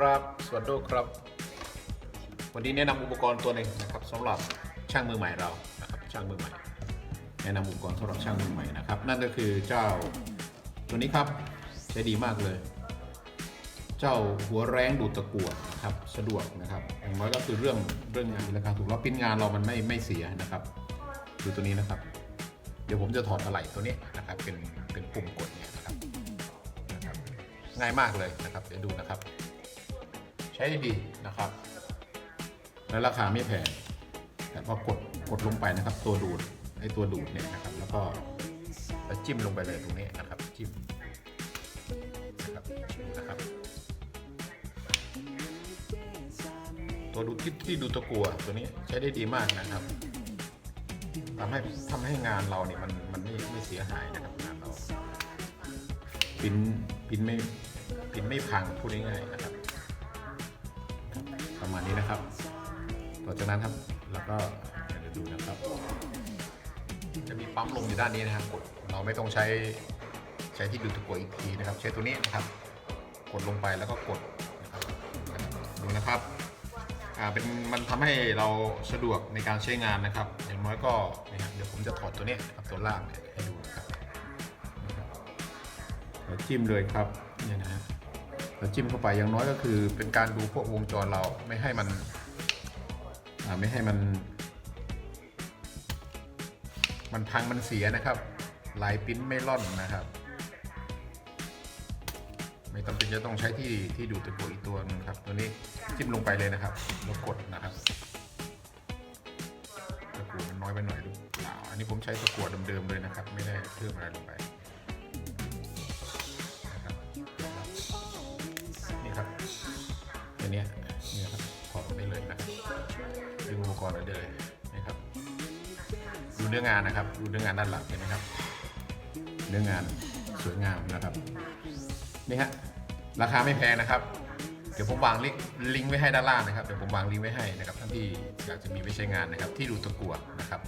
ครับ สวัสดีครับ วันนี้แนะนำอุปกรณ์ตัวหนึ่งนะครับสำหรับช่างมือใหม่เรานะครับช่างมือใหม่ แนะนำอุปกรณ์สำหรับช่างมือใหม่นะครับ นั่นก็คือเจ้าตัวนี้ครับใช้ดีมากเลย เจ้าหัวแรงดูดตะกั่วนะครับสะดวกนะครับอย่างน้อยก็คือเรื่องเรื่องงานราคาถูกแล้วปิ้นงานเรามันไม่ไม่เสียนะครับดูตัวนี้นะครับ เดี๋ยวผมจะถอดอะไหล่ตัวนี้นะครับเป็นเป็นปุ่มกดเนี่ยนะครับง่ายมากเลยนะครับ เดี๋ยวดูนะครับ ช้ดีนะครับ และราคาไม่แพงแต่พอกดกดลงไปนะครับ ตัวดูดไอตัวดูดเนี่ยนะครับ แล้วก็แล้วจิ้มลงไปเลยตรงนี้นะครับ จิ้มนะครับนะครับ ตัวดูดที่ที่ดูตะกัวตัวนี้ใช้ได้ดีมากนะครับทำให้ทำให้งานเราเนี่ยมันมันไม่ไม่เสียหายนะครับงานเราปิ้นปิ้นไม่ปิ้นไม่พังพูดง่ายๆนะครับ ประมาณนี้นะครับ ต่อจากนั้นครับแล้วก็เดี๋ยวดูนะครับ จะมีปั๊มลมอยู่ด้านนี้นะครับกดเราไม่ต้องใช้ใช้ที่ดูดตะกั่วอีกทีนะครับ ใช้ตัวนี้นะครับ กดลงไปแล้วก็กดนะครับดูนะครับอ่าเป็นมันทำให้เราสะดวกในการใช้งานนะครับ อย่างน้อยก็นะครับเดี๋ยวผมจะถอดตัวเนี้ยนะครับตัวล่างเนี่ยให้ดูนะครับเราจิ้มเลยครับเนี่ยนะฮะ เราจิ้มเข้าไปอย่างน้อยก็คือ เป็นการดูพวกวงจรเราไม่ให้มันไม่ให้มัน มันพังมันเสียนะครับ ลายปิ้นไม่ล่อนนะครับ ไม่จำเป็นจะต้องใช้ที่ที่ดูดตะกั่วอีกตัวนึงครับ ตัวนี้จิ้มลงไปเลยนะครับแล้วกดนะครับตะกั่วมันน้อยไปหน่อยดูเปล่าอันนี้ผมใช้ตะกั่วเดิมๆเลยนะครับ ไม่ได้เพิ่มอะไรลงไป ตัวเนี้ยนี่ครับถอดได้เลยนะครับดึงอุปกรณ์ออกได้เลยนี่ครับดูเนื้องานนะครับดูเนื้องานด้านหลังเห็นไหมครับ เนื้องานสวยงามนะครับนี่ฮะราคาไม่แพงนะครับ เดี๋ยวผมวางลิงก์ไว้ให้ด้านล่างนะครับเดี๋ยวผมวางลิงก์ไว้ให้นะครับท่านที่อยากจะมีไว้ใช้งานนะครับ ที่ดูตะกัวนะครับ